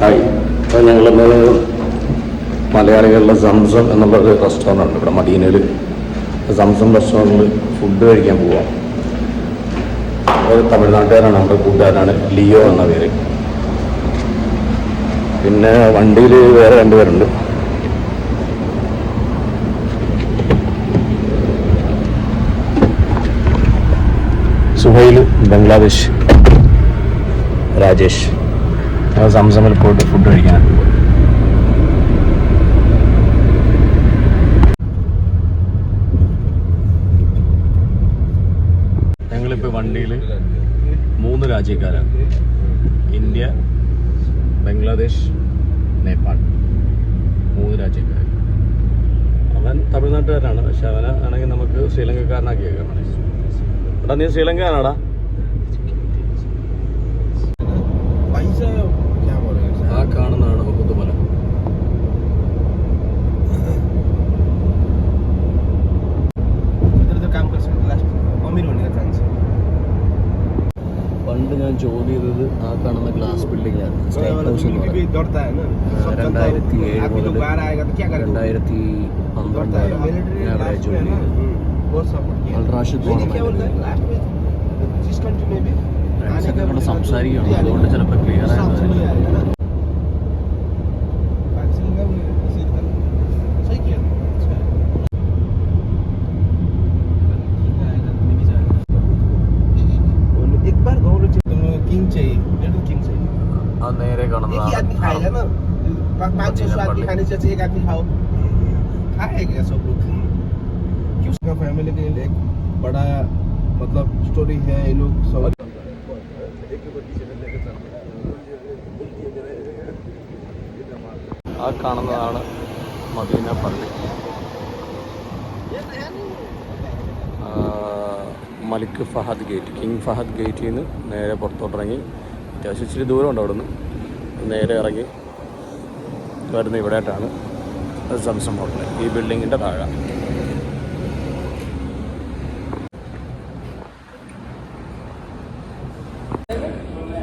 Hi അപ്പോൾ ഞങ്ങളിന്ന് മലയാളികളുടെ സംസം എന്നുള്ളൊരു റെസ്റ്റോറന്റ് ഉണ്ട് ഇവിടെ മദീനയിൽ സംസം റെസ്റ്റോറന്റിൽ ഫുഡ് കഴിക്കാൻ പോവാം. ഒരു തമിഴ്നാട്ടുകാരാണ് നമ്മുടെ കൂട്ടുകാരാണ്. ലിയോ എന്ന പേര്. പിന്നെ വണ്ടിയിൽ വേറെ രണ്ടുപേരുണ്ട് സുഹൈൽ ബംഗ്ലാദേശ്. രാജേഷ്. സംസമിൽ പോയിട്ട് ഫുഡ് കഴിക്കാൻ. ഞങ്ങളിപ്പോൾ വണ്ടിയിൽ മൂന്ന് രാജ്യക്കാരാണ്. ഇന്ത്യ ബംഗ്ലാദേശ് നേപ്പാൾ. മൂന്ന് രാജ്യക്കാർ അവൻ തമിഴ്നാട്ടുകാരനാണ്. പക്ഷെ അവനെ ആണെങ്കിൽ നമുക്ക് ശ്രീലങ്കക്കാരനാക്കിയേക്കാം എടാ നീ ശ്രീലങ്കയാണോടാ पैसा കൊണ്ട് ഞാൻ ജോലി ചെയ്തത് ആ കാണുന്ന ഗ്ലാസ് ബിൽഡിംഗിലാണ് രണ്ടായിരത്തി ഏഴ് മുതൽ രണ്ടായിരത്തി പന്ത്രണ്ട് ഞാൻ അവിടെ ജോലി ചെയ്തത്. അൾട്രാഷിദ് സംസാരിക്കുകയാണ്. അതുകൊണ്ട് ചിലപ്പോൾ ക്ലിയർ ആയിട്ട് चाहिए किंग चाहिए लिटिल किंग चाहिए ആ നേരെ एक ही आदमी खाएगा കാണുന്ന ना पाँच पाँच छह सौ आदमी खाने से अच्छा एक आदमी खाओ खाएगा सब लोग क्यों उसका फैमिली के लिए एक बड़ा मतलब स्टोरी है ये लोग सब ആ കാണുന്നതാണ് മദീന പള്ളി Malik Fahd gate. King Fahd ഗേറ്റിൽ നിന്ന് നേരെ പുറത്തോട്ടിറങ്ങി. അത്യാവശ്യം ഇച്ചിരി ദൂരമുണ്ട് അവിടെ നിന്ന് നേരെ ഇറങ്ങി വരുന്ന ഇവിടെയായിട്ടാണ് സംസം ഹോട്ടൽ ഈ ബിൽഡിങ്ങിന്റെ താഴെ.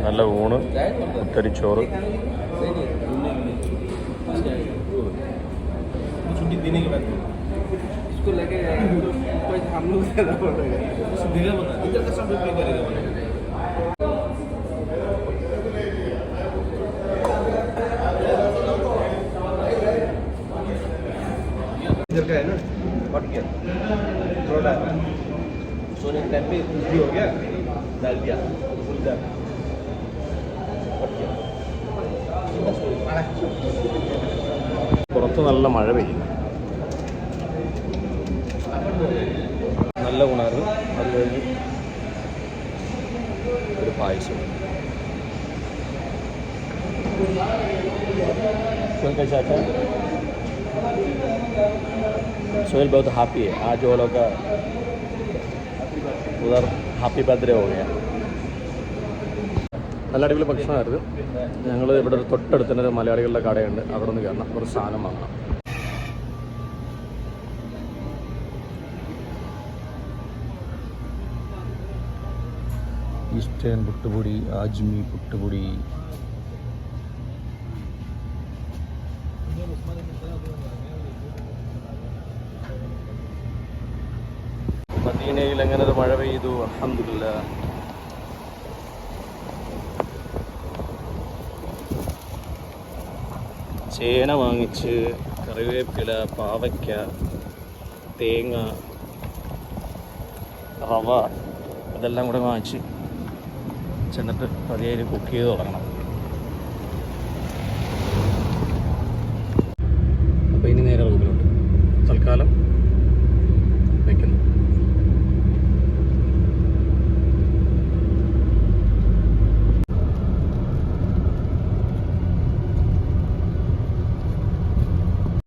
നല്ല ഊണ് കുത്തരിച്ചോറ് ചുറ്റി തിന്നുകളായിരുന്നു के बाद इसको लेके कोई हम लोग देना पड़ेगा देगा बता इधर का सब पे करेगा इधर का है ना कट गया थोड़ा सोने के टाइम पे कुछ भी हो गया डाल दिया फुल डाल कट गया പുറത്ത് നല്ല മഴ പെയ്യും നല്ല ഗുണമായിരുന്നു അത് കഴിഞ്ഞ് ഒരു പായസം सोहेल कैसा था सोहेल बहुत हैप्पी है आज वो लोग का उधर ഹാപ്പി ബർത്ത്ഡേ हो गया നല്ല അടിപൊളി ഭക്ഷണമായിരുന്നു ഞങ്ങൾ ഇവിടെ ഒരു തൊട്ടടുത്ത് തന്നെ ഒരു മലയാളികളുടെ കടയുണ്ട് അവിടെ നിന്ന് കയറണം ഒരു സാധനം വാങ്ങണം ഈസ്റ്റേൺ പുട്ടുപൊടി ആജ്മി പുട്ടുപൊടി. മദീനയിൽ എങ്ങനെ ഒരു മഴ പെയ്തു? അഹമ്മദില്ല ചേന വാങ്ങിച്ച് കറിവേപ്പില പാവയ്ക്ക തേങ്ങ റവ അതെല്ലാം കൂടെ വാങ്ങിച്ച് ചെന്നിട്ട് പതിയെ കുക്ക് ചെയ്ത് തുടങ്ങണം.